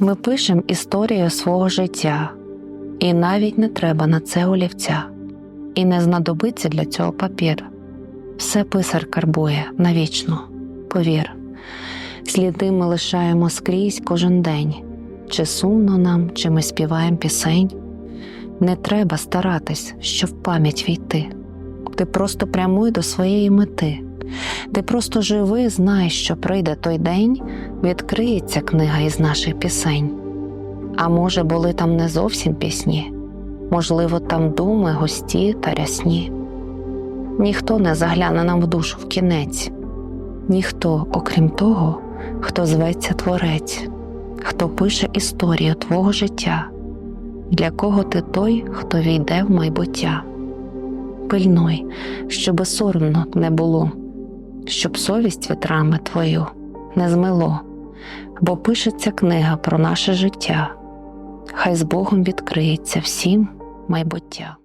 Ми пишемо історію свого життя, і навіть не треба на це олівця, і не знадобиться для цього папір. Все писар карбує навічно, повір. Сліди ми лишаємо скрізь кожен день, чи сумно нам, чи ми співаємо пісень. Не треба старатись, щоб в пам'ять війти. Ти просто прямуй до своєї мети. Ти просто живи, знай, що прийде той день, відкриється книга із наших пісень. А може, були там не зовсім пісні, можливо, там думи, густі та рясні. Ніхто не загляне нам в душу в кінець, ніхто, окрім того, хто зветься творець, хто пише історію твого життя, для кого ти той, хто війде в майбуття. Пильнуй, щоби соромно не було, щоб совість вітрами твою не змило, бо пишеться книга про наше життя, хай з Богом відкриється всім майбуття.